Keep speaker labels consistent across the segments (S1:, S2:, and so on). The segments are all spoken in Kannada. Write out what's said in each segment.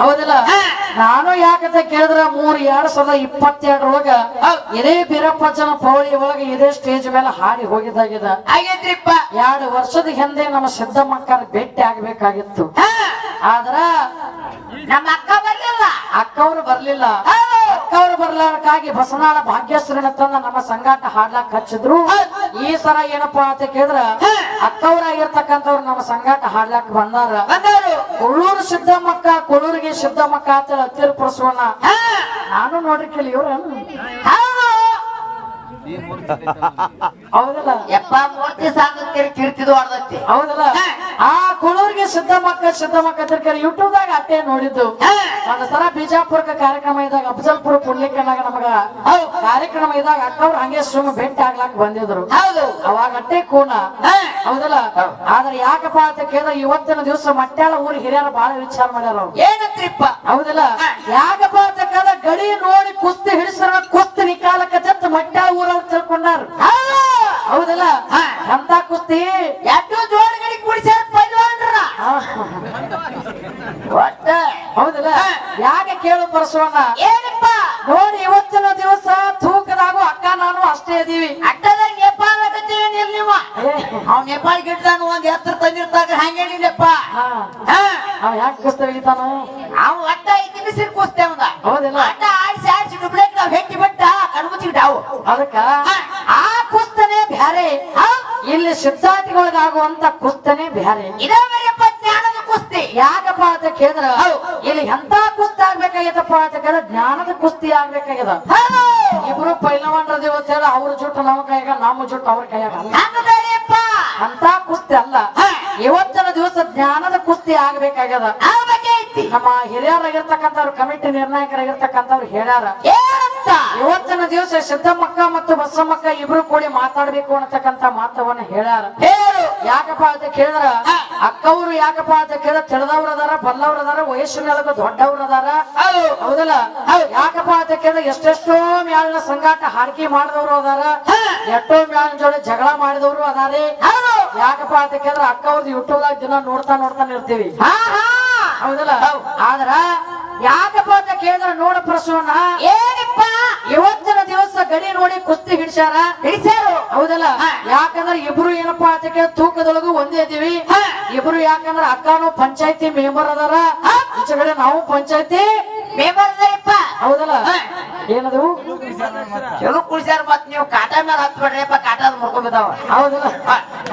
S1: ಹೌದಿಲ್ಲ? ನಾನು ಯಾಕಂತ ಕೇಳಿದ್ರ ಮೂರ್ ಎರಡ್ ಸಾವಿರದ ಇಪ್ಪತ್ತೆರಡರೊಳಗ. ಇದೇ ಬೀರಪ್ಪಚನ ಪೌಳಿ ಒಳಗ ಇದೇ ಸ್ಟೇಜ್ ಮೇಲೆ ಹಾಡಿ ಹೋಗಿದ್ದಾಗಿದ.
S2: ಆಗೇತ್ರಿಪ್ಪ
S1: ಎರಡು ವರ್ಷದ ಹಿಂದೆ ನಮ್ಮ ಸಿದ್ದಮ್ಮಕ್ಕನ ಭೇಟಿ ಆಗ್ಬೇಕಾಗಿತ್ತು. ಆದ್ರ
S2: ನಮ್ಮ ಅಕ್ಕ ಬರ್ಲಿಲ್ಲ.
S1: ಅಕ್ಕವ್ರು ಬರ್ಲಿಲ್ಲ. ಅಕ್ಕವ್ರು ಬರ್ಲಾರಕ್ಕಾಗಿ ಬಸನಾಳ ಭಾಗ್ಯಶ್ರೀನ ತಂದ ನಮ್ಮ ಸಂಘಾಟ ಹಾಡ್ಲಾಕ್ ಹಚ್ಚಿದ್ರು. ಈ ಸರ ಏನಪ್ಪಾ ಅಂತ ಕೇಳಿದ್ರ ಅಕ್ಕವರಾಗಿರ್ತಕ್ಕಂಥವ್ರು ನಮ್ಮ ಸಂಘಾಟ ಹಾಡ್ಲಾಕ್ ಬಂದಾರ. ಕೊಳ್ಳೂರು ಸಿದ್ದಮ್ಮಕ್ಕ ಕೊಳ್ಳೂರಿಗೆ ಸಿದ್ದಮ್ಮಕ್ಕ ಅಂತ
S2: ಹಾ.
S1: ನಾನು ನೋಡ್ರಿ ಕೇಳಿ ಇವ್ರ.
S2: ಹೌದು.
S1: ಹೌದಲ್ಲ?
S2: ಎಪ್ಪ ಮೂರ್ತಿ ಸಾಂಗತ್ಯರಿ ಕೀರ್ತಿದು
S1: ಹೌದಲ್ಲ?
S2: ಹಾ.
S1: ಆ ಕುಳೂರ್ಗೆ ಸಿದ್ದಮ್ಮಕ್ಕ ಸಿದ್ದಮ್ಮಕ್ಕ ತಿರ್ಕರಿ ಯೂಟ್ಯೂಬ್ ದಾಗ ಅಟ್ಟೆ ನೋಡಿದ್ದು. ಒಂದ್ ಸಲ ಬಿಜಾಪುರಕ್ಕೆ ಕಾರ್ಯಕ್ರಮ ಇದ್ದಾಗ ಅಫಜಲ್ಪುರ ಕುಡ್ಲಿಕ್ಕನಾಗ ನಮಗ ಕಾರ್ಯಕ್ರಮ ಇದ್ದಾಗ ಅಕ್ಕವ್ರು ಹಂಗೆ ಸುಮ್ಮ ಭೇಟಿ ಆಗ್ಲಾಕ್ ಬಂದಿದ್ರು.
S2: ಹೌದು.
S1: ಅವಾಗ ಅಟ್ಟೆ
S2: ಕೋಣ.
S1: ಹೌದಲ್ಲ? ಆದ್ರೆ ಯಾಕಪ್ಪ ಅಂತ ಕೇಳಿದ್ರೆ ಇವತ್ತಿನ ದಿವಸ ಮಟ್ಯಾಳ ಊರ್ ಹಿರಿಯರು ಬಹಳ ವಿಚಾರ ಮಾಡ್ಯಾರ
S2: ಏನತ್ರಿಪ್ಪ?
S1: ಹೌದಲ್ಲ? ಯಾಕಪ್ಪ ಅಂತ ಕೇಳಿದ್ರೆ ಗಡಿ ನೋಡಿ ಕುಸ್ತಿ ಹಿಡಿಸ್ರ ಕುಸ್ತಿ ನಿಕಾಲಕ್ಕೆ ಜತ್ ಊರ ಊರವ್ರು ತಿಳ್ಕೊಂಡಾರ. ಪರಸವಣ್ಣ
S2: ಏನಪ್ಪ?
S1: ನೋಡಿ ಇವತ್ತಿನ ದಿವಸ ತೂಕದಾಗು ಅಕ್ಕ ನಾನು ಅಷ್ಟೇ ಇದೀವಿ.
S2: ಅಕ್ಕದ ನೇಪಾಳ ನಿಲ್ಲಿವ
S1: ಏ,
S2: ಅವ್ ನೇಪಾಳ ಗಿಡ್ದಾಗ ಒಂದ್ ಎತ್ತರ ತಂದಿರ್ತಾಗ ಹಂಗೆ ನಿಲ್ಲಪ್ಪ
S1: ಹಾ.
S2: ಹಾ?
S1: ಅವ್ ಯಾಕೆ ಕುಸ್ತಿ ಹಿಡಿತಾನು
S2: ಅವ್ ಐತಿ ಐದು ನಿಮಿಷ ಕೂಸ್ತೇವಂದ
S1: ಹೌದಿಲ್ಲ.
S2: ಅಡ್ಡ ಆಡಿಸಿ ಆಡಿಸಿ ಡುಬ್ಲೇಕ್ ನಾವ್ ಹೆಟ್ಟಿ ಬಿಟ್ಟ ಕಣ್ಮುಚ್ಚಿಬಿಟ್ಟಾವು
S1: ಅದಕ್ಕ? ಆ ಕುಸ್ತನೇ ಬ್ಯಾರೆ. ಇಲ್ಲಿ ಸಿದ್ಧಾರ್ಥಿಗಳಿಗಾಗುವಂತ ಕುಸ್ತನೆ ಬ್ಯಾರೆ.
S2: ಇದೇ ಜ್ಞಾನದ ಕುಸ್ತಿ
S1: ಯಾಕಪ್ಪ ಅಂತ ಕೇಳಿದ್ರ ಇಲ್ಲಿ ಎಂತ ಕುಸ್ತಿ ಆಗ್ಬೇಕಾಗೈತಪ್ಪ ಅಂತ ಕೇಳಿದ್ರೆ ಜ್ಞಾನದ ಕುಸ್ತಿ ಆಗ್ಬೇಕಾಗ್ಯದ. ಇಬ್ರು ಪೈಲವಾನ್ರದ ಅಂತ ಹೇಳ ಅವ್ರ ಜುಟ್ಟು ನಮ್ಮ ಕೈಯಾಗ ನಮ್ಮ ಜುಟ್ಟು ಅವ್ರ ಕೈಯಾಗ. ಅಂತ ಕುಸ್ತಿ ಅಲ್ಲ. ಇವತ್ತಿನ ದಿವಸ ಜ್ಞಾನದ ಕುಸ್ತಿ ಆಗ್ಬೇಕಾಗ್ಯದ. ನಮ್ಮ ಹಿರಿಯರಾಗಿರ್ತಕ್ಕಂಥವ್ರು ಕಮಿಟಿ ನಿರ್ಣಾಯಕರಾಗಿರ್ತಕ್ಕಂಥವ್ರು ಹೇಳ್ಯಾರ. ಇವತ್ತಿನ ದಿವಸ ಸಿದ್ದಮ್ಮಕ್ಕ ಮತ್ತು ಬಸಮ್ಮಕ್ಕ ಇಬ್ರು ಕೂಡಿ ಮಾತಾಡ್ಬೇಕು ಅನ್ನತಕ್ಕಂತ ಮಾತವನ್ನ ಹೇಳ್ಯಾರ.
S2: ಹೇಳು.
S1: ಯಾಕಪ್ಪ ಅಂತ ಕೇಳಿದ್ರ. ಅಕ್ಕವ್ರು ಯಾಕಪ್ಪ ಅಂತ ಕೇಳಿದ್ರೆ ತಿಳಿದವ್ರ ಅದಾರ ಬಲ್ಲವ್ರ ಅದಾರ ವಯಸ್ಸಿನೊಳಗ ದೊಡ್ಡವ್ರ ಅದಾರ.
S2: ಹೌದು.
S1: ಹೌದಲ್ಲ?
S2: ಹೌದು.
S1: ಯಾಕಪ್ಪ ಅಂತ ಕೇಳಿದ್ರೆ ಎಷ್ಟೆಷ್ಟೋ ಮ್ಯಾಲಿನ ಸಂಗಾಟ ಹಾಡಿಕೆ ಮಾಡಿದವರು ಅದಾರ. ಎಷ್ಟೋ ಮ್ಯಾಲಿನ ಜೋಡಿ ಜಗಳ ಮಾಡಿದವರು ಅದಾರಿ. ಯಾಕಪ್ಪ ಅಂತ ಕೇಳಿದ್ರೆ ಅಕ್ಕವ್ರದ್ದು ಯೂಟ್ಯೂಬ್ ದಾಗ ದಿನ ನೋಡ್ತಾ ನೋಡ್ತಾನೆ ಇರ್ತೀವಿ. ಹೌದಲ್ಲ?
S2: ಹೌದು.
S1: ಆದ್ರ ಯಾಕಪ್ಪ ಅಂತ ಕೇಳಿದ್ರೆ ನೋಡ ಪ್ರಶ್ನ
S2: ಏನಪ್ಪ?
S1: ಇವತ್ತಿನ ದಿವಸ ಗಡಿ ನೋಡಿ ಕುಸ್ತಿ ಹಿಡಿಸ್ಯಾರ?
S2: ಹಿಡಿಸ್ಯಾರು.
S1: ಹೌದಲ್ಲ. ಯಾಕಂದ್ರೆ ಇಬ್ರು ಏನಪ್ಪಾ ಅಂತ ಕೇಳಿ ತೂಕದೊಳಗು ಒಂದೇ ಇದೀವಿ. ಇಬ್ರು ಯಾಕಂದ್ರೆ ಅಕ್ಕನು ಪಂಚಾಯತಿ ಮೆಂಬರ್ ಅದಾರ. ಈಚೆಗಡೆ ನಾವು ಪಂಚಾಯತಿ
S2: ಮೇಬರ್ದರಿಪ್ಪ
S1: ಹೌದಲ್ಲ? ಏನದು?
S2: ಚಲೋ ಕುಡಿಸ್ಯಾರ ಮತ್ ನೀವು ಕಾಟ ಮೇಲೆ ಹತ್ಬೇಡ್ರಿಪ್ಪ ಕಾಟ ಮುರ್ಕೊಂಡ್ಬಿದ್ದಾವ
S1: ಹೌದಲ್ಲ?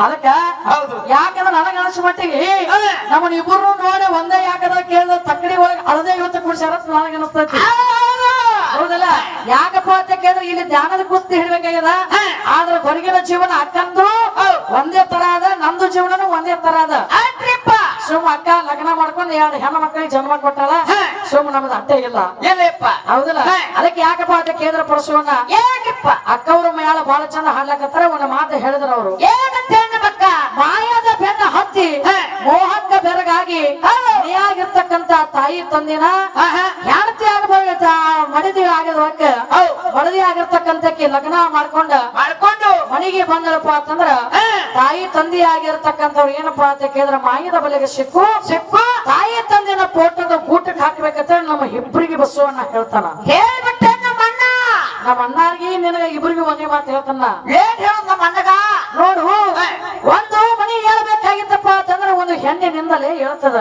S1: ಅದಕ್ಕ
S2: ಹೌದು.
S1: ಯಾಕಂದ್ರೆ ನನಗ ಅನಿಸ್ ಮಟ್ಟಿಗೆ
S2: ನಮ್ಮ
S1: ನಮ್ಮನ್ನ ಇಬ್ರು ನೋಡಿ ಒಂದೇ ಯಾಕಂದ್ರೆ ಕೇಳಿದ ತಕ್ಕಡಿ ಒಳಗೆ ಅಳದೇ ಇವತ್ತು ಕುಡಿಸ್ಯಾರ ನನಗೆ ಅನಿಸ್ತೈತಿ. ಯಾಕಪ್ಪ ಅಂತ ಕೇಳಿದ್ರೆ ಇಲ್ಲಿ ಧ್ಯಾನದ ಕುಸ್ತಿ
S2: ಹೇಳ್ಬೇಕಾಗ್ಯದ.
S1: ಆದ್ರೆ ಹೊರಗಿನ ಜೀವನ ಅಕ್ಕಂದು ಒಂದೇ ತರ ಅದ ನಮ್ದು ಜೀವನನು ಒಂದೇ ತರ ಅದ. ಸುಮ್ ಅಕ್ಕ ಲಗ್ನ ಮಾಡ್ಕೊಂಡು ಎರಡು ಹೆಣ್ಣು ಮಕ್ಕಳಿಗೆ ಜನ್ಮ ಕೊಟ್ಟಾಳ.
S2: ಹಾ.
S1: ಸುಮ್ ನಮ್ದು ಅಟ್ಟೆ ಇಲ್ಲ.
S2: ಏನಪ್ಪ
S1: ಹೌದಲ್ಲ?
S2: ಹಾ.
S1: ಅದಕ್ಕೆ ಯಾಕಪ್ಪ ಅಂತ ಕೇಂದ್ರ ಪಡಿಸೋಣ.
S2: ಏನಪ್ಪ
S1: ಅಕ್ಕವ್ರ ಮ್ಯಾಲ ಬಹಳ ಚಂದ ಹಾಡ್ಲಕತ್ತಾರ ಒಂದು ಮಾತು ಹೇಳಿದ್ರ ಅವರು.
S2: ಏನಂತ
S1: ಮಾಯದ ಬೆನ್ನ ಹತ್ತಿ. ಮೋಹಕ್ಕ ಬೆರಗಾಗಿ ನೀಯಾಗಿರ್ತಕ್ಕಂತ ತಾಯಿ ತಂದಿನ ಹೆಂಡತಿ ಆಗ್ಬೋದ ಮಡದಿ ಆಗಿದ್ವಕ್ಕ. ಮಡದಿ ಆಗಿರ್ತಕ್ಕಂತಕ್ಕೆ ಲಗ್ನ ಮಾಡ್ಕೊಂಡ
S2: ಮಾಡ್ಕೊಂಡು.
S1: ಮನೆಗೆ ಬಂದ್ರಪ್ಪ ಅಂತಂದ್ರ ತಾಯಿ ತಂದಿ ಆಗಿರ್ತಕ್ಕಂಥವ್ರು ಏನಪ್ಪಾ ಅಂತ ಕೇಳಿದ್ರ ಮಾಯದ ಬಲೆಗೆ ಸಿಕ್ಕು.
S2: ಸಿಕ್ಕು.
S1: ತಾಯಿ ತಂದಿನ ಪೋಟದ ಗೂಟಕ್ಕೆ ಹಾಕ್ಬೇಕಂತ ನಮ್ಮ ಇಬ್ಬರಿಗೆ ಬಸವಣ್ಣ ಹೇಳ್ತಾನ.
S2: ಹೇಳ್ಬಿಟ್ಟೆ ನಮ್ಮ
S1: ಅಣ್ಣಾರ್ಗಿ ನಿನಗ ಇಬ್ಬರಿಗೆ ಒಂದೇ ಮಾತು ಹೇಳ್ತಾನ.
S2: ಏನ್ ಹೇಳ ನಮ್ಮ ಅಣ್ಣಗ?
S1: ನೋಡು. ಒಂದು ಹೆಣ್ಣಿನಿಂದಲೇ ಹೇಳ್ತದ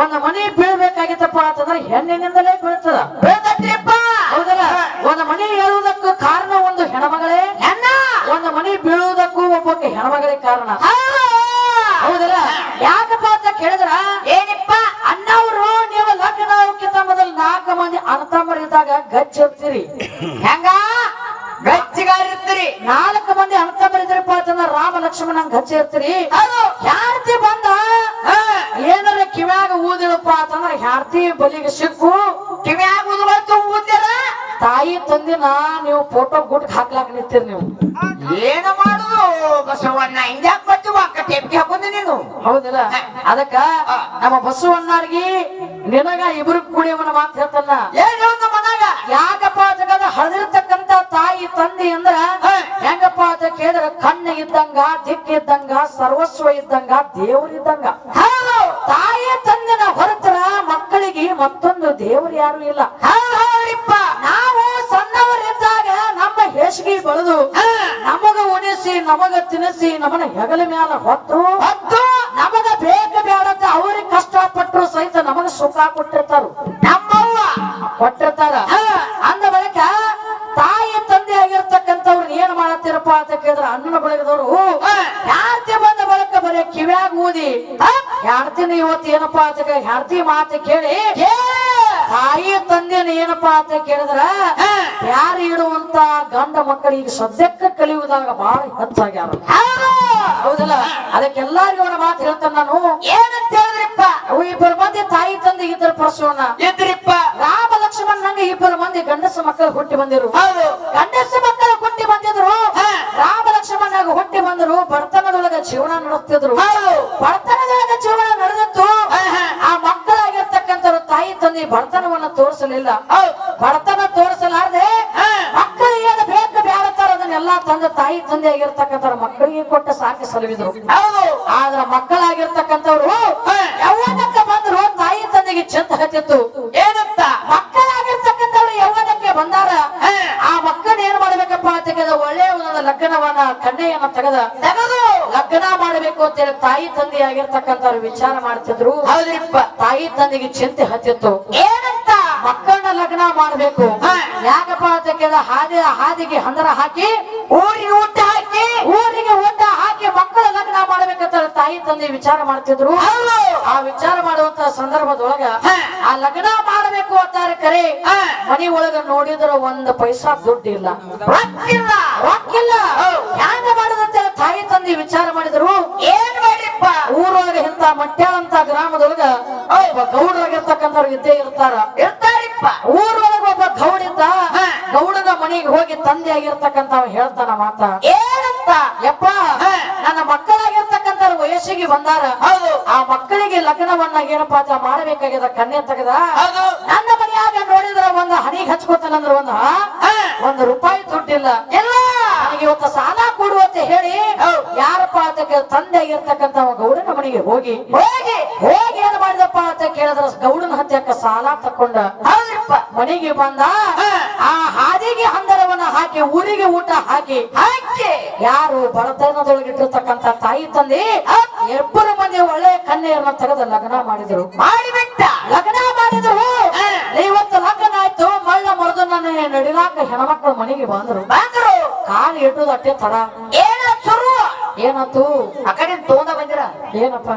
S1: ಒಂದು ಮನೆ ಬೀಳ್ಬೇಕಾಗಿತ್ತಪ್ಪ ಅಂತಂದ್ರೆ ಹೆಣ್ಣಿನಿಂದಲೇ ಬೀಳ್ತದ. ಹೌದಲ್ಲ? ಒಂದು ಮನಿ ಹೇಳುವುದಕ್ಕೂ ಕಾರಣ ಒಂದು ಹೆಣ್ಮಗಳೇ?
S2: ಅಣ್ಣ
S1: ಒಂದು ಮನಿ ಬೀಳುವುದಕ್ಕೂ ಒಬ್ಬಕ್ಕೆ ಹೆಣ್ಮಗಳೇ ಕಾರಣ.
S2: ಹೌದು.
S1: ಹೌದಲ್ಲ? ಯಾಕಪ್ಪ ಅಂತ ಕೇಳಿದ್ರ?
S2: ಏನಪ್ಪ?
S1: ಅಣ್ಣವರು ನೀವು ಲಗ್ನ ಮೊದಲು ನಾಲ್ಕು ಮಂದಿ ಅಣ್ಣತಮ್ಮರಿದ್ದಾಗ ಗಚ್ಚಿರ್ತೀರಿ
S2: ಹೆಂಗ? ಗಚ್ಚಿಗಾರಿರ್ತೀರಿ
S1: ನಾಲ್ಕು ಮಂದಿ ಅಣ್ಣತಮ್ಮರಿದ್ರಪ್ಪ ಅಂತಂದ್ರ ರಾಮ ಲಕ್ಷ್ಮಣ ಹಂಗ ಹಚ್ಚಿರ್ತೀರಿ
S2: ಹೌದು.
S1: ಯಾರ್ತಿ ಬಂದ. ಏನಾರ ಕಿವ್ಯಾಗ ಊದಿಳಪ್ಪ ಅಂತಂದ್ರ ಯಾರ್ತಿ ಬಲಿಗೆ ಸಿಕ್ಕು?
S2: ಕಿವ್ಯಾಗ ಉದ್ಕೊಳ್ತು ಊದ್ಯಾರ?
S1: ತಾಯಿ ತಂದಿನ ನೀವು ಫೋಟೋ ಗುಟ್ ಹಾಕ್ಲಾಕ್ ನಿಂತೀರಿ ನೀವು.
S2: ಏನ ಮಾಡುದು? ಬಸವಣ್ಣ ಹಿಂಗ್ಯಾಕ್ ಬರ್ತೀವ? ಅಕ್ಕ ಟೆಪ್ಗೆ ಹಾಕೊಂಡಿ ನೀನು.
S1: ಹೌದಿಲ್ಲ. ಅದಕ್ಕ ನಮ್ಮ ಬಸವಣ್ಣಾರ್ಗಿ ನಿನಗ ಇಬ್ರು ಕುಡಿಯವನ ಮಾತ್ ಹೇಳ್ತಾನ.
S2: ಏನ್ ಹೇಳು ನಮ್ಮ ಮನಾಗ
S1: ಅಂತಂದ್ರೆ ಹಳದಿರ್ತಕ್ಕಂತ ತಾಯಿ ತಂದೆ ಅಂದ್ರ. ಹೆಂಗಪ್ಪ ಅಂತ ಕೇಳಿದ್ರೆ ಕಣ್ಣು ಇದ್ದಂಗ ದಿಕ್ಕಿದ್ದಂಗ ಸರ್ವಸ್ವ ಇದ್ದಂಗ ದೇವರಿದ್ದಂಗ ತಾಯಿ ತಂದೆನ ಹೊರತರ ಮಕ್ಕಳಿಗೆ ಮತ್ತೊಂದು ದೇವರು ಯಾರು ಇಲ್ಲ. ನಾವು ಸಣ್ಣವರಿದ್ದಾಗ ನಮ್ಮ ಹೇಸಿಗೆ ಬೆಳೆದು ನಮಗ ಉಣಿಸಿ ನಮಗ ತಿನಿಸಿ ನಮನ ಹೆಗಲ ಮ್ಯಾಲ ಹೊತ್ತು
S2: ಹೊತ್ತು!
S1: ನಮಗ ಬೇಕ ಬೇಡಂತ ಅವ್ರಿಗೆ ಕಷ್ಟಪಟ್ಟರು ಸಹಿತ ನಮಗ ಸುಖ ಕೊಟ್ಟಿರ್ತಾರ.
S2: ನಮ್ಮವ್ವ!
S1: ಕೊಟ್ಟಿರ್ತಾರ. ಅಂತ ಕೇಳಿದ್ರ ಅಣ್ಣನ ಬಳಗದವರು ಯಾರ್ತಿ ಬಂದ ಬಳಕ ಬರೀ ಕಿವ್ಯಾಗ ಊದಿ. ಯಾಡ್ತೀನಿ ಇವತ್ತು ಏನಪ್ಪಾ ಅಂತ ಕೇಳಿ ಯಾರ್ತಿ ಮಾತು ಕೇಳಿ. ತಾಯಿ ತಂದೆನ ಏನಪ್ಪಾ ಅಂತ ಕೇಳಿದ್ರ ಯಾರು ಇಡುವಂತ ಗಂಡ ಮಕ್ಕಳಿಗೆ ಸದ್ಯಕ್ಕೆ ಕಲಿಯುವುದಾಗ ಬಹಳ ಹೆಚ್ಚಾಗ್ಯಾರ. ಹೌದಲ್ಲ? ಅದಕ್ಕೆಲ್ಲಾರಿಗೂ ಅವರ ಮಾತು ಹೇಳ್ತಾನೆ ನಾನು.
S2: ಏನಂತ ಹೇಳಿದ್ರಿಪ್ಪ?
S1: ಇಬ್ಬರು ಮಂದಿ ತಾಯಿ ತಂದೆ ಇದ್ರ ಪ್ರಸವನ
S2: ಇದ್ರಿಪ್ಪ
S1: ರಾಮ ಲಕ್ಷ್ಮಣ ನಂಗೆ ಇಬ್ಬರು ಮಂದಿ ಗಂಡಸ ಮಕ್ಕಳು ಹುಟ್ಟಿ ಬಂದಿರು
S2: ಹೌದು.
S1: ಗಂಡಸ ಮಕ್ಕಳು ಹುಟ್ಟಿ ಬಂದಿದ್ರು. ಲಕ್ಷ್ಮಣನಾಗ ಹುಟ್ಟಿ ಬಂದರು ಬಡತನದೊಳಗ ಜೀವನ ನಡೆಸ್ತಿದ್ರು. ಬಡತನದೊಳಗ ಜೀವನ ನಡೆದಿತ್ತು. ಆ ಮಕ್ಕಳಾಗಿರ್ತಕ್ಕಂಥವ್ರು ತಾಯಿ ತಂದೆ ಬಡತನವನ್ನ ತೋರಿಸಲಿಲ್ಲ. ಬಡತನ ತೋರಿಸಲಾರ್ದೆ ಮಕ್ಕಳಿಗೆ ಅದು ಬೇಕು ಅದನ್ನೆಲ್ಲಾ ತಂದೆ ತಾಯಿ ತಂದೆ ಆಗಿರ್ತಕ್ಕಂಥವ್ರ ಮಕ್ಕಳಿಗೆ ಕೊಟ್ಟು ಸಾಕಿ ಸಲುವಿದ್ರು. ಆದ್ರ ಮಕ್ಕಳಾಗಿರ್ತಕ್ಕಂಥವ್ರು ಯೌವನಕ್ಕೆ ಬಂದ್ರು ತಾಯಿ ತಂದೆಗೆ ಚಂದ ಹತ್ತಿತ್ತು.
S2: ಏನಂತ?
S1: ಮಕ್ಕಳಾಗಿರ್ತಕ್ಕಂಥವ್ರು ಯೌವನಕ್ಕೆ ಬಂದಾರ. ಆ ಮಕ್ಕಳ ಏನ್ ಮಾಡ್ಬೇಕಪ್ಪ ಅಂತ ಒಳ್ಳೆ ಒಳ್ಳೆಯ ಲಗ್ನವನ್ನ ಕನ್ಯೆಯನ್ನ ತೆಗೆದ
S2: ತೆಗೆದು
S1: ಲಗ್ನ ಮಾಡ್ಬೇಕು ಅಂತೇಳಿ ತಾಯಿ ತಂದೆ ಆಗಿರ್ತಕ್ಕಂಥವ್ರು ವಿಚಾರ ಮಾಡ್ತಿದ್ರು. ತಾಯಿ ತಂದೆಗೆ ಚಿಂತೆ ಹತ್ತಿತ್ತು.
S2: ಏನಂತ?
S1: ಮಕ್ಕಳನ್ನ ಲಗ್ನ ಮಾಡಬೇಕು. ಯಾಕಪ್ಪ ಅಂತ ಕೇಳಿದ ಹಾದಿ ಹಾದಿಗೆ ಹಂದರ ಹಾಕಿ
S2: ಊರಿ ಊಟ ಹಾಕಿ
S1: ಊರಿಗೆ ಊಟ ಹಾಕಿ ಮಕ್ಕಳ ಲಗ್ನ ಮಾಡ್ಬೇಕಂತ ತಾಯಿ ತಂದೆ ವಿಚಾರ ಮಾಡ್ತಿದ್ರು. ಆ ವಿಚಾರ ಮಾಡುವಂತ ಸಂದರ್ಭದೊಳಗ ಆ ಲಗ್ನ ಮಾಡಬೇಕು ಅಂತಾರೆ ಕರೆ. ಮನಿ ಒಳಗ ನೋಡಿದ್ರ ಒಂದ್ ಪೈಸಾ ದುಡ್ಡು ಇಲ್ಲ.
S2: ರೊಕ್ಕಿಲ್ಲ.
S1: ಹ್ಯಾಂಗ ಮಾಡದಂತ ತಾಯಿ ತಂದೆ ವಿಚಾರ ಮಾಡಿದ್ರು?
S2: ಏನ್ ಮಾಡಿಪ್ಪ
S1: ಊರೊಳಗ ಇಂತ ಮಟ್ಯಾಳ ಅಂತ ಗ್ರಾಮದೊಳಗ ಒಬ್ಬ ಗೌಡರಾಗಿರ್ತಕ್ಕಂಥವ್ರು ಇದ್ದೇ ಇರ್ತಾರ.
S2: ಇರ್ತಾರಿಪ್ಪ.
S1: ಊರೊಳಗ ಒಬ್ಬ ಗೌಡಿದ್ದ
S2: ಇದ್ದ
S1: ಗೌಡನ ಮನೆಗೆ ಹೋಗಿ ತಂದೆ ಆಗಿರ್ತಕ್ಕಂಥವ್ ಹೇಳ್ತಾನ ಮಾತ.
S2: ಏನಂತ?
S1: ಯಪ್ಪ ನನ್ನ ಮಕ್ಕಳಾಗಿರ್ತಕ್ಕಂಥವ್ರು ವಯಸ್ಸಿಗೆ ಬಂದಾರ. ಆ ಮಕ್ಕಳಿಗೆ ಲಗ್ನವನ್ನ ಏನಪ್ಪಾ ಅಂತ ಮಾಡಬೇಕಾಗ್ಯದ ಕನ್ನೆ ತೆಗೆದ. ನನ್ನ ಮನೆಯಾಗ ನೋಡಿದ್ರ ಒಂದು ಹನಿಗೆ ಹಚ್ಕೋತಾನಂದ್ರ ಒಂದು. ಒಂದು ರೂಪಾಯಿ ದುಡ್ಡಿಲ್ಲ.
S2: ಎಲ್ಲ
S1: ನನಗೆ ಇವತ್ತು ಸಾಲ ಹೇಳಿ. ಯಾರಪ್ಪ ಅಂತ ತಂದೆ ಆಗಿರ್ತಕ್ಕಂತ ಗೌಡನ ಮನೆಗೆ ಹೋಗಿ
S2: ಹೋಗಿ.
S1: ಹೋಗಿ ಏನ್ ಮಾಡಿದಪ್ಪ ಅಂತ ಕೇಳಿದ್ರ ಗೌಡನ ಹತ್ಯಕ್ಕ ಸಾಲ
S2: ಹೌದ್ರಿಪ್ಪ.
S1: ಮನೆಗೆ ಬಂದ ಆ ಹಾದಿಗೆ ಹಂದರವನ್ನ ಹಾಕಿ ಊರಿಗೆ ಊಟ ಹಾಕಿ
S2: ಹಾಕಿ.
S1: ಯಾರು ಬಡತನದೊಳಗಿಟ್ಟಿರ್ತಕ್ಕಂತ ತಾಯಿ ತಂದೆ ಇಬ್ಬರು ಮಂದಿ ಒಳ್ಳೆ ಕನ್ಯೆಯನ್ನ ತೆಗೆದು ಲಗ್ನ ಮಾಡಿದ್ರು.
S2: ಮಾಡಿಬಿಟ್ಟ.
S1: ಲಗ್ನ ಮಾಡಿದ್ರು. ಇವತ್ತು ಲಗ್ನ ಆಯ್ತು ಮಳ್ಳ ಮರದು ನನ್ನ ನಡಿಲಾಕ ಹೆಣ್ಮಕ್ಳು ಮನೆಗೆ ಬಂದ್ರು.
S2: ಬಂದ್ರು.
S1: ಕಾಲು ಇಟ್ಟುದು ಅಟ್ಟೆ ತಡ
S2: ಏನ ಆಕಡೆ
S1: ಏನಾತು
S2: ಆ ಕಡೆ ತಗೊಂಡ ಬಂದಿರ?
S1: ಏನಪ್ಪ?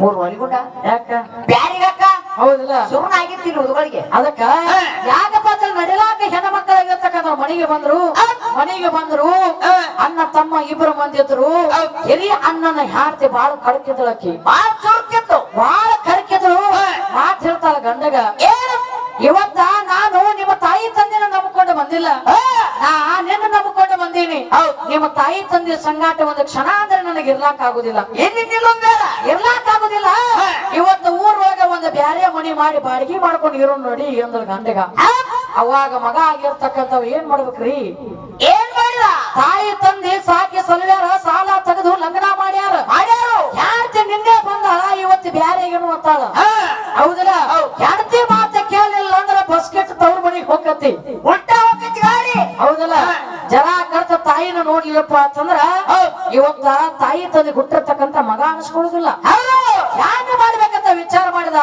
S2: ಮೂರು ಒಲಿಗುಂಡ
S1: ಯಾಕ?
S2: ಬ್ಯಾರಿಗಕ್ಕ?
S1: ಹೌದಿಲ್ಲ.
S2: ಸುಮ್ಮನ ಆಗಿತ್ತಿಲ್ಲ ಹುಡುಗಳಿಗೆ.
S1: ಅದಕ್ಕ? ಯಾಕಪ್ಪ ಅಂತ ನಡಿಲಾಕ ಹೆಣ್ಮಕ್ಳಾಗಿರ್ತಕ್ಕಂಥ ಮನೆಗೆ ಬಂದ್ರು? ಮನೆಗೆ ಬಂದ್ರು? ಅಣ್ಣ ತಮ್ಮ ಇಬ್ರು ಬಂದಿದ್ರು ಹಿರಿಯ ಅಣ್ಣನ ಹ್ಯಾಡ್ತಿ ಬಾಳ ಕಡಕಿದಳಕಿ
S2: ಬಾಳ ಚುರುಕಿತ್ತು.
S1: ಬಾಳ ಕರಕಿದ್ರು ಮಾತ್ ಹೇಳ್ತಾಳ ಗಂಡಗ.
S2: ಏನು?
S1: ಇವತ್ತ ನಾನು ನಿಮ್ಮ ತಾಯಿ ತಂದೆನ ನಂಬಿಕೊಂಡು ಬಂದಿಲ್ಲ. ನಾ ನಿನ್ನ ನಂಬಿಕೊಂಡು ಬಂದೀನಿ. ನಿಮ್ಮ ತಾಯಿ ತಂದೆ ಸಂಗಾಟ ಒಂದು ಕ್ಷಣ ಅಂದ್ರೆ ನನಗೆ ಇರ್ಲಾಕ್ ಆಗುದಿಲ್ಲ ಇರ್ಲಾಕ್ ಆಗುದಿಲ್ಲ ಇವತ್ತು ಊರೊಳಗೆ ಒಂದು ಬ್ಯಾರೆ ಮನಿ ಮಾಡಿ ಬಾಡಿಗೆ ಮಾಡ್ಕೊಂಡು ಇರೋ ನೋಡಿ ಅಂದ್ರ ಗಂಡಗ. ಅವಾಗ ಮಗ ಆಗಿರ್ತಕ್ಕಂಥವ್ ಏನ್ ಮಾಡ್ಬೇಕ್ರಿ?
S2: ಏನ್ ಮಾಡಿದ?
S1: ತಾಯಿ ತಂದೆ ಸಾಕಿ ಸಲುವ್ಯಾರ ಸಾಲ ತೆಗೆದು ಲಗ್ನ ಮಾಡ್ಯಾರ.
S2: ಮಾಡ್ಯಾರು.
S1: ಯಾರ್ತಿ ನಿನ್ನೆ ಬಂದಾಳ ಇವತ್ತು ಬ್ಯಾರೆ ಏನು
S2: ಅಂತಾಳ.
S1: ಹೌದಲ್ಲ?
S2: ಹೌದ್.
S1: ಹೆಂಡತಿ ಮಾತ ಕೇಳಲಿಲ್ಲ ಅಂದ್ರ ಬಸ್ಕೆಟ್ ತವ್ರ ಮನಿಗ್ ಹೋಗತ್ತಿ
S2: ಉಲ್ಟಾ ಹೋಗತ್ತಿ ಗಾಡಿ.
S1: ಹೌದಲ್ಲ? ಜರ ಕರ್ತ ತಾಯಿನ ನೋಡ್ಲಿಲ್ಲಪ್ಪ ಅಂತಂದ್ರ ಇವತ್ತ ತಾಯಿ ತಂದೆ ಹುಟ್ಟಿರ್ತಕ್ಕಂತ ಮಗ ಅನಿಸ್ಕೊಳ್ಳೋದಿಲ್ಲ. ಯಾಕೆ ಮಾಡ್ಬೇಕಂತ ವಿಚಾರ ಮಾಡಿದ?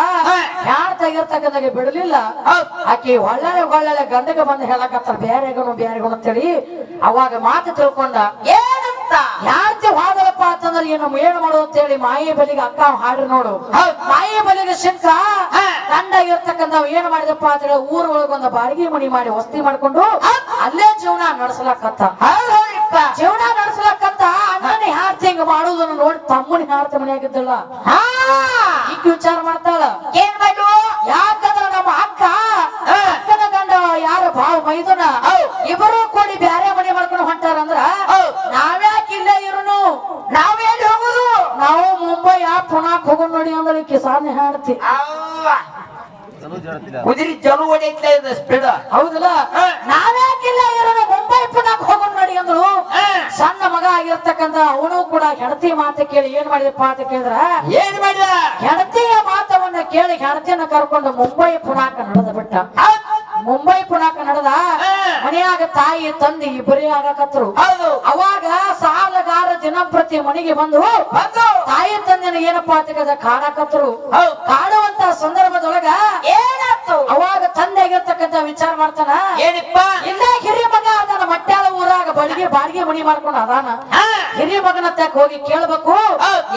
S1: ಯಾರು ತೆಗಿರ್ತಕ್ಕಂತಾಗ ಬಿಡಲಿಲ್ಲ? ಆಕೆ ಒಳ್ಳೆ ಒಳ್ಳೆ ಗಂಡಗ ಬಂದು ಹೇಳಕತ್ತ ಬ್ಯಾರೆಗನು ಬ್ಯಾರೆಗನು ಅಂತೇಳಿ ಅವಾಗ ಮಾತು ತಿಳ್ಕೊಂಡ. ಯಾರ್ತಿ ಹೋದಲಪ್ಪ ಅಂತಂದ್ರೆ ಏನು ಮಾಡೋ ಅಂತ ಹೇಳಿ ಮಾಯಿ ಬಲಿಗೆ ಅಕ್ಕ ಹಾಡ್ರಿ ನೋಡು. ಮಾಯಿ ಬಲಿಗೆ ಶಂಕ
S2: ತಂಡ
S1: ಗಂಡ ಇರ್ತಕ್ಕಂಥ ಏನ್ ಮಾಡಿದಪ್ಪ ಅಂತ ಹೇಳಿ ಒಳಗ ಒಂದು ಬಾಡಿಗೆ ಮಣಿ ಮಾಡಿ ವಸ್ತಿ ಮಾಡ್ಕೊಂಡು ಅಲ್ಲೇ ಜೀವನ
S2: ಹೌದ್ರಿಪ್ಪ
S1: ಜೀವನ ನಡೆಸಲಕ್ಕಂತ ಅಣ್ಣನ ಹಾರ್ತಿ ಹಿಂಗ ಮಾಡುದನ್ನು ನೋಡಿ ತಮ್ಮನ ಹಾರ್ತಿ ಮನೆಯಾಗಿದ್ದಲ್ಲ. ಈಗ ವಿಚಾರ ಮಾಡ್ತಾಳ.
S2: ಏನ್ ಮಾಡು
S1: ಯಾಕಂದ್ರ ನಮ್ಮ ಅಕ್ಕ. ಅಕ್ಕನ ಗಂಡ ಯಾರು ಭಾವ ಮೈದನ. ಇಬ್ಬರು ಕೂಡಿ ಬ್ಯಾರೆ ಕಿಸಾನ್ ಹಾಡ್ತಿ.
S2: ಕುದುರೆ ಜಲು ಹೊಡೆಯತ್ಲ ಇದೆ ಸ್ಪೀಡ್
S1: ಹೌದಲ್ಲ. ನಾವ್ಯಾಕಿಲ್ಲ ಇರೋದು ಮುಂಬೈ ಪುನಾಕ್ ಹೋಗೋಣ ನೋಡಿ ಅಂದ್ರು. ಸಣ್ಣ ಮಗ ಆಗಿರ್ತಕ್ಕಂತ ಅವನು ಕೂಡ ಹೆಂಡತಿ ಮಾತು ಕೇಳಿ ಏನ್ ಮಾಡಿದಪ್ಪ ಅಂತ ಕೇಳಿದ್ರ?
S2: ಏನ್ ಮಾಡಿದ?
S1: ಹೆಂಡತಿಯ ಮಾತವನ್ನ ಕೇಳಿ ಹೆಂಡತಿಯನ್ನ ಕರ್ಕೊಂಡು ಮುಂಬೈ ಪುನಾಕ ನಡೆದ ಬಿಟ್ಟ. ಮುಂಬೈ ಪುನಾಕ ನಡೆದ. ಮನೆಯಾಗ ತಾಯಿ ತಂದೆ ಇಬ್ಬರೇ ಆಗಕತ್ರು.
S2: ಹೌದು.
S1: ಅವಾಗ ಸಾಲಗಾರ ದಿನಂಪ್ರತಿ ಮನೆಗೆ ಬಂದು ತಾಯಿ ತಂದೆನ ಏನಪ್ಪಾ ಅಂತ ಕಾಣಕತ್ರು
S2: ಕಾಣುವಂತ
S1: ಕಾಡುವಂತ ಸಂದರ್ಭದೊಳಗ
S2: ಏನಾಯ್ತು?
S1: ಅವಾಗ ತಂದೆ ಆಗಿರ್ತಕ್ಕಂತ ವಿಚಾರ ಮಾಡ್ತಾನ.
S2: ಏನಪ್ಪ?
S1: ಇಲ್ಲ ಹಿರಿಯ ಮಗ ಅದನ್ನ ಮಟ್ಯಾಳ ಊರಾಗ ಬಳಿಗೆ ಬಾಡಿಗೆ ಮನಿ ಮಾಡ್ಕೊಂಡು ಅದಾನ. ಹಿರಿಯ ಮಗನ ತಕ್ಕ ಹೋಗಿ ಕೇಳ್ಬೇಕು.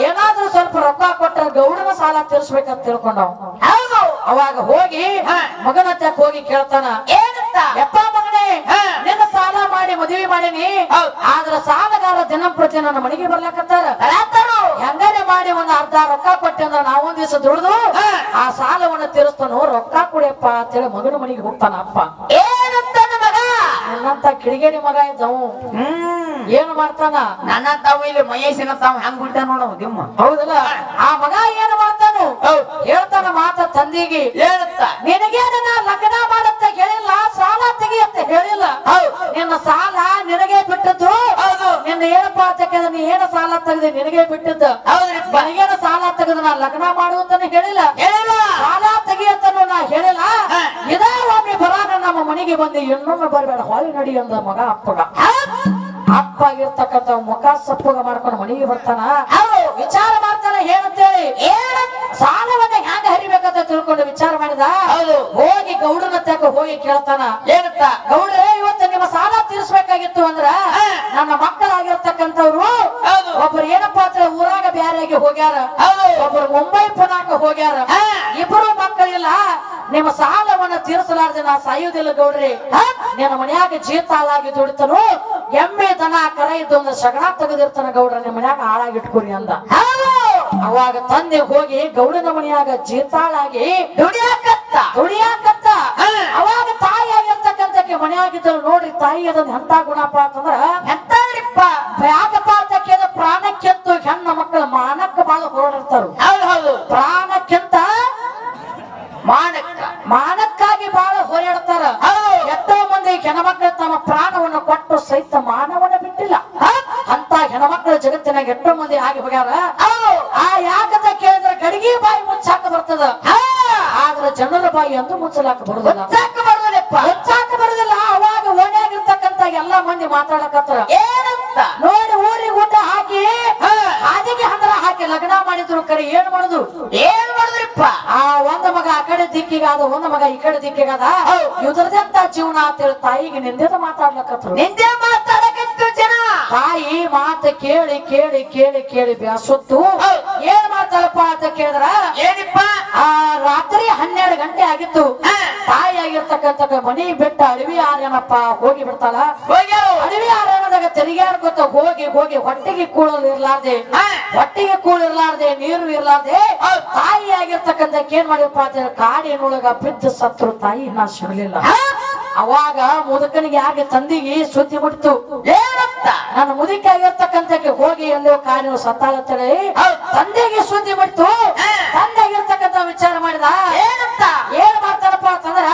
S1: ಏನಾದ್ರೂ ಸ್ವಲ್ಪ ರೊಕ್ಕ ಕೊಟ್ಟ ಗೌಡನ ಸಾಲ ತೀರ್ಸ್ಬೇಕಂತ ತಿಳ್ಕೊಂಡವ್. ಅವಾಗ ಹೋಗಿ. ಮಗನ ತಕ್ಕ ಹೋಗಿ ಕೇಳ್ತಾನ.
S2: ಏನಂತ
S1: ಯಪ್ಪ ಮಗನೇ
S2: ಹಾ.
S1: ನಿನ್ನ ಸಾಲ ಮಾಡಿ ಮದುವೆ ಮಾಡೀನಿ. ಆದ್ರ ಸಾಲಗಾರ ಪ್ರತಿ ನನ್ನ ಮನೆಗೆ ಬರ್ಲಾಕತ್ತಾರ.
S2: ಹೆಂಗನೆ
S1: ಹೆಂಗಾರೆ ಮಾಡಿ ಒಂದ್ ಅರ್ಧ ರೊಕ್ಕ ಕೊಟ್ಟೆ ಅಂದ್ರ ನಾವೊಂದ್ ದಿವಸ ದುಡಿದು ಆ ಸಾಲವನ್ನ ತೀರಿಸ್ತಾನೋ ರೊಕ್ಕ ಕೊಡಿಯಪ್ಪ ಅಂತೇಳಿ ಮಗನ ಮನೆಗೆ ಹೋಗ್ತಾನ ಅಪ್ಪ
S2: ಏನಂತ ಮಗ?
S1: ನನ್ನಂತ ಕಿಡಿಗೇಡಿ ಮಗ ಇದ್ದವು. ಏನು ಮಾಡ್ತಾನ?
S2: ನನ್ನ ತಾವು ಇಲ್ಲಿ ಮಹೇಶನ ತಾವು ಹೆಂಗ್ ಬಿಟ್ಟ ನೋಡವ್ ದಿಮ್ಮ
S1: ಹೌದಲ್ಲ? ಆ ಮಗ ಏನ್ ಮಾಡ್ತಾನು. ಹೇಳ್ತಾನ ಮಾತ ತಂದಿಗೆ.
S2: ಹೇಳುತ್ತ?
S1: ನಿನಗೇನ ಲಗ್ನ ಮಾಡತ್ತ ಹೇಳಿಲ್ಲ ಸಾಲ ತೆಗಿಯತ್ತ ಹೇಳಿಲ್ಲ. ನಿನ್ನ ಸಾಲ ನಿನಗೆ ಬಿಟ್ಟದ್ದು. ನಿನ್ನ ಏನಪ್ಪಾ ಅಂತಕ್ಕಂದ್ರೆ ನೀ ಏನ ಸಾಲ ತೆಗೆದು ನಿನಗೆ ಬಿಟ್ಟದ್ದು? ನನಗೇನು ಸಾಲ ತೆಗೆದು? ನಾ ಲಗ್ನ ಮಾಡು ಅಂತಾನೆ ಹೇಳಿಲ್ಲ.
S2: ಹೇಳಿಲ್ಲ.
S1: ಸಾಲ ನಾ ಹೇಳಿಲ್ಲ. ಇದೇ ಒಮ್ಮೆ ಬರಾನ ನಮ್ಮ ಮನೆಗೆ ಬಂದು ಇನ್ನೊಮ್ಮೆ ಬರಬೇಡ. ಹೊಳಿ ನಡಿ ಅಂದ ಮಗ ಅಪ್ಪಗ. ಅಪ್ಪ ಇರ್ತಕ್ಕಂತ ಮುಖ ಸಪ್ಪಗ ಮಾಡ್ಕೊಂಡು ಮನೆಗೆ ಬರ್ತಾನ. ವಿಚಾರ ಮಾಡ್ತಾನೆ ಏನಂತೇಳಿ ಸಾಲವನ್ನ ಹ್ಯಾಂಗ ಹರಿಬೇಕಂತ ತಿಳ್ಕೊಂಡು ವಿಚಾರ ಮಾಡಿದ. ಹೋಗಿ ಗೌಡನ ತಕ್ಕ ಹೋಗಿ ಕೇಳ್ತಾನ.
S2: ಏನಂತ?
S1: ಗೌಡ್ರೆ ತೀರಿಸ್ಬೇಕಾಗಿತ್ತು ಅಂದ್ರ. ನನ್ನ ಮಕ್ಕಳಾಗಿರ್ತಕ್ಕಂಥವ್ರು. ಒಬ್ರು ಏನಪ್ಪಾ ಅಂದ್ರೆ ಊರಾಗ ಬ್ಯಾರೆಗೆ ಹೋಗ್ಯಾರ. ಒಬ್ರು ಮುಂಬೈ ಪುನಾಕ ಹೋಗ್ಯಾರ. ಇಬ್ಬರು ಮಕ್ಕಳಿಲ್ಲ ನಿಮ್ಮ ಸಾಲವನ್ನ ತೀರಿಸಲಾರ್ದೆ ನಾ ಸಾಯುವುದಿಲ್ಲ ಗೌಡ್ರಿ? ನಿನ್ನ ಮನ್ಯಾಗ ಜೀತಾಳಾಗಿ ದುಡಿತನು ಎಮ್ಮೆ ದನ ಕರ ಇದ್ದೊಂದು ಒಂದು ಸಗಣ ತೆಗೆದಿರ್ತಾನ ಗೌಡ್ರ ನಿಮ್ಮ ಮನ್ಯಾಗ ಹಾಳಾಗಿಟ್ಕೊರಿ ಅಂದ ಅವಾಗ ತಂದೆ ಹೋಗಿ ಗೌಡನ ಮನೆಯಾಗ ಜೀತಾಳಾಗಿ
S2: ದುಡಿಯಾಕತ್ತ
S1: ದುಡಿಯಾಕತ್ತ. ಅವಾಗ ತಾಯಿ ಆಗಿರ್ತಕ್ಕಂಥಕ್ಕೆ ಮನೆಯಾಗಿದ್ದಳು ನೋಡಿ ತಾಯಿ ಅದನ್ನ ಎಂತ ಗುಣಪ್ಪ ಅಂತಂದ್ರ ಅಂತ ಕೇಳಿದ್ರೆ ಪ್ರಾಣಕ್ಕೆಂತು ಹೆಣ್ಣ ಮಕ್ಕಳ ಮಾನಕ್ಕ ಬಾಳ ಹೊರಡಿರ್ತಾರು
S2: ಹೌದು ಹೌದು.
S1: ಪ್ರಾಣಕ್ಕಿಂತ
S2: ಮಾಡಕ್ಕ
S1: ಮಾನಕ್ಕಾಗಿ ಬಹಳ ಹೋರಾಡ್ತಾರ. ಎಷ್ಟೋ ಮಂದಿ ಹೆಣ್ಮಕ್ಳು ತಮ್ಮ ಪ್ರಾಣವನ್ನು ಕೊಟ್ಟು ಸಹಿತ ಮಾನವನ ಬಿಟ್ಟಿಲ್ಲ? ಅಂತ ಹೆಣ್ಮಕ್ಳ ಜಗತ್ತಿನಾಗ ಎಷ್ಟೋ ಮಂದಿ ಆಗಿ ಹೋಗ್ಯಾರ. ಆ ಯಾಕಂತ ಕೇಳಿದ್ರೆ ಗಡಿಗೆ ಬಾಯಿ ಮುಚ್ಚಾಕ ಬರ್ತದ. ಆದ್ರೆ ಜನರ ಬಾಯಿ ಅಂತೂ ಮುಚ್ಚಲಾಕ ಬರುದಿಲ್ಲ
S2: ಸಾಕ ಬರೋದಪ್ಪ
S1: ಮುಚ್ಚಾಕ ಬರುದಿಲ್ಲ ಅವಾಗ ಓಣ್ಯಾಗಿರ್ತಕ್ಕಂತ ಎಲ್ಲಾ ಮಂದಿ ಮಾತಾಡಕತ್ತಾರ
S2: ಏನಂತ
S1: ನೋಡಿ ಊರಿಗೆ ಊಟ ಹಾಕಿ
S2: ಹಾ.
S1: ಹಾದಿಗೆ ಹಂದ್ರ ಹಾಕಿ ಲಗ್ನ ಮಾಡಿದ್ರು ಕರೆ ಏನ್ ಮಾಡುದು
S2: ಏನ್ ಮಾಡುದ್ರಿಪ್ಪ?
S1: ಆ ಒಂದ್ ಮಗ ಆ ಕಡೆ ದಿಕ್ಕಿಗಾದ ಒಂದ್ ಮಗ ಈ ಕಡೆ ದಿಕ್ಕಿಗಾದ. ಇದ್ರದಂತ ಜೀವನ ಅಂತೇಳಿ ತಾಯಿಗೆ ನಿಂದೇದ ಮಾತಾಡ್ಲಕತ್ರು.
S2: ನಿಂದೆ ಮಾತಾಡಕತ್ತು ಜನ.
S1: ತಾಯಿ ಮಾತು ಕೇಳಿ ಕೇಳಿ ಕೇಳಿ ಕೇಳಿ ಬ್ಯಾಸೊತ್ತು. ಏನ್ ಮಾತಾಡಪ್ಪ ಅಂತ ಕೇಳಿದ್ರ?
S2: ಏನಿಪ್ಪ?
S1: ಆ ರಾತ್ರಿ ಹನ್ನೆರಡು ಗಂಟೆ ಆಗಿತ್ತು. ತಾಯಿ ಆಗಿರ್ತಕ್ಕಂಥ ಮನಿ ಬಿಟ್ಟ ಅಡವಿ ಆರ್ಯನಪ್ಪ ಹೋಗಿ ಬಿಡ್ತಾಳ. ಅಡವಿ ಆರ್ಯನದಾಗ ತೆರಿಗಾಡ್ಕೊತ ಹೋಗಿ ಹೋಗಿ ಹೊಟ್ಟೆಗೆ ಕೂಳಲು ಇರ್ಲಾರ್ದೆ.
S2: ಹೊಟ್ಟಿಗೆ
S1: ಹೊಟ್ಟೆಗೆ ಕೂಳು ಇರ್ಲಾರ್ದೆ ನೀರು ಇರ್ಲಾರ್ದೆ. ತಾಯಿ ಆಗಿರ್ತಕ್ಕಂಥ ಏನ್ ಮಾಡಿಪ್ಪ ಅಂತ ಕಾಡಿನೊಳಗ ಬಿದ್ದು ಸತ್ರು ತಾಯಿ ನಾ ಸಿಗಲಿಲ್ಲ. ಅವಾಗ ಮುದುಕನಿಗೆ ಯಾಕೆ ತಂದಿಗೆ ಸುದ್ದಿ ಬಿಡ್ತು ನನ್ನ ಮುದುಕಿ ಆಗಿರ್ತಕ್ಕಂಥ ಹೋಗಿ ಎಲ್ಲೋ ಕಾಡಿನ ಸತ್ತಾಳತ್ತಡೆ
S2: ಹೌದ್.
S1: ತಂದೆಗೆ ಸುದ್ದಿ ಬಿಡ್ತು
S2: ಹಾ.
S1: ವಿಚಾರ ಮಾಡಿದ?
S2: ಏನಂತ?
S1: ಏನ್ ಮಾಡ್ತಾನಪ್ಪ ಅಂತಂದ್ರ.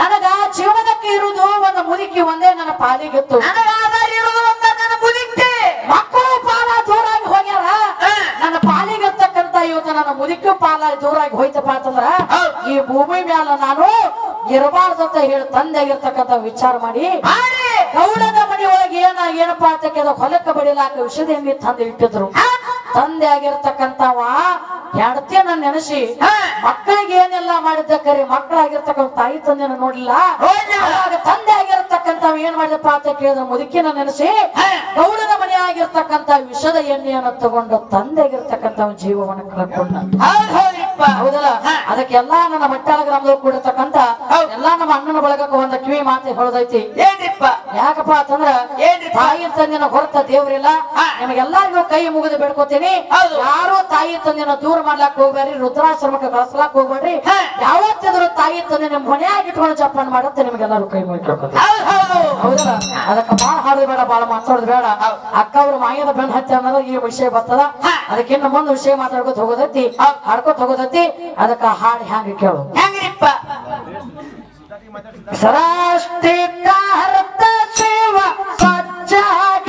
S1: ನನಗ ಜೀವನಕ್ಕೆ ಇರುವುದು ಒಂದು ಮುದುಕಿ ಒಂದೇ ನನ್ನ ಪಾಲಿಗಿತ್ತು ಮಕ್ಕಳು ಪಾಲ ದೂರಾಗಿ ಹೋಗ್ಯಾರ. ನನ್ನ ಪಾಲಿಗಿರ್ತಕ್ಕಂತ ಇವತ್ತು ನನ್ನ ಮುದುಕಿ ಪಾಲ ದೂರಾಗಿ ಹೋಯ್ತಪ್ಪ ಅಂತಂದ್ರ ಈ ಭೂಮಿ ಮ್ಯಾಲ ನಾನು ಇರಬಾರ್ದಂತ ಹೇಳಿ ತಂದೆ ಆಗಿರ್ತಕ್ಕಂತ ವಿಚಾರ ಮಾಡಿ
S2: ಗೌಡದ
S1: ಗೌಡನ ಮನೆ ಒಳಗೆ ಏನ ಏನಪ್ಪ ಅಂತ ಕೆಲವು ಹೊಲಕ್ಕೆ ಬಡಿಲಾಕ ವಿಷದ ಎಣ್ಣೆ ತಂದು ಇಟ್ಟಿದ್ರು. ತಂದೆ ಆಗಿರ್ತಕ್ಕಂತವ ಹೆಂಡತಿಯನ್ನ ನೆನೆಸಿ.
S2: ನೆನಸಿ
S1: ಮಕ್ಕಳಿಗೆ ಏನೆಲ್ಲ ಮಾಡಿದ್ದ ಕರೆ? ಮಕ್ಕಳಾಗಿರ್ತಕ್ಕಂಥ ತಾಯಿ ತಂದೆನ ನೋಡಿಲ್ಲ ತಂದೆ ಆಗಿರ್ತಕ್ಕಂತ ಏನ್ ಮಾಡಿದಪ್ಪ ಅಂತ ಕೇಳಿದ ಮುದುಕಿನ ನೆನೆಸಿ.
S2: ನೆನಸಿ
S1: ಗೌಡನ ಮನೆ ಆಗಿರ್ತಕ್ಕಂಥ ವಿಷದ ಎಣ್ಣೆಯನ್ನು ತಗೊಂಡು ತಂದೆ ಆಗಿರ್ತಕ್ಕಂತ ಜೀವವನ್ನು ಕಳ್ಕೊಂಡ. ಹೌದಲ್ಲ? ಅದಕ್ಕೆಲ್ಲ ನನ್ನ ಮಟ್ಟಾಳ ಗ್ರಾಮದಲ್ಲಿ
S2: ಕೂಡಿರ್ತಕ್ಕಂತ.
S1: ಎಲ್ಲಾ ನಮ್ಮ ಅಣ್ಣನ ಬಳಗಕ್ಕೆ ಒಂದ ಕಿವಿ ಮಾತು ಹೇಳೋದೈತಿ. ಯಾಕಪ್ಪ ಅಂತಂದ್ರ
S2: ಏನ್ರಿ?
S1: ತಾಯಿ ತಂದಿನ ಹೊರತ ದೇವ್ರಿಲ್ಲ. ನಿಮಗೆಲ್ಲಾರಿಗೂ ಕೈ ಮುಗಿದು ಬೇಡ್ಕೋತೀನಿ. ಯಾರು ತಾಯಿ ತಂದಿನ ದೂರ ಮಾಡ್ಲಾಕ್ ಹೋಗ್ಬೇಡ್ರಿ ರುದ್ರಾಶ್ರಮಕ್ಕೆ ಕಳ್ಸಲಾಕ್ ಹೋಗ್ಬೇಡ್ರಿ. ಯಾವತ್ತಿದ್ರು ತಾಯಿ ತಂದೆ ನಿಮ್ ಮನೆಯಾಗಿ ಇಟ್ಕೊಂಡು ಜಪಾನ್ ಮಾಡುತ್ತೆ ನಿಮ್ಗೆಲ್ಲರೂ ಕೈ ಹೌದಲ್ಲ? ಅದಕ್ಕ ಬಾಳ ಹಾಡೋದು ಬೇಡ ಬಾಳ ಮಾತಾಡೋದು ಬೇಡ. ಅಕ್ಕ ಅವ್ರ ಮಾಯದ ಬೆನ್ ಹತ್ತಿ ಅನ್ನೋದು ಈ ವಿಷಯ ಬರ್ತದ.
S2: ಅದಕ್ಕಿನ್ನ
S1: ಅದಕ್ಕಿಂತ ಮುಂದೆ ವಿಷಯ ಮಾತಾಡ್ಕೊತ ಹೋಗೋದೈತಿ. ಹಾಡ್ಕೊತ ಹೋಗೋದೈತಿ ಅದಕ್ಕ ಹಾಡ್ ಹ್ಯಾಂಗ ಕೇಳು.
S2: ಹೆಂಗ್ರಿಪ್ಪ
S1: ಸೃಷ್ಟಿಕಾರ್ತ ಶಿವ ಸಜ್ಜಾಗೆ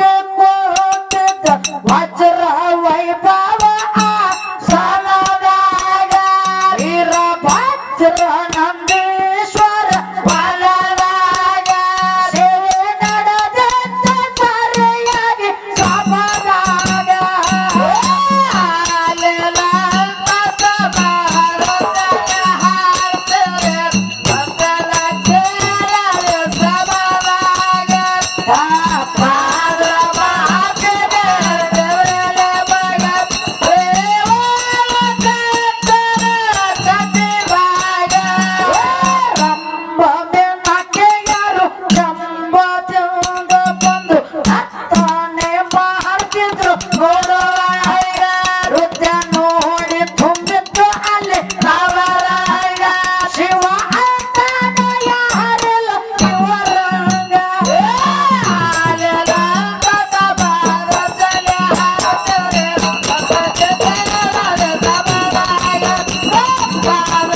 S1: ಮಕ್ಕಳು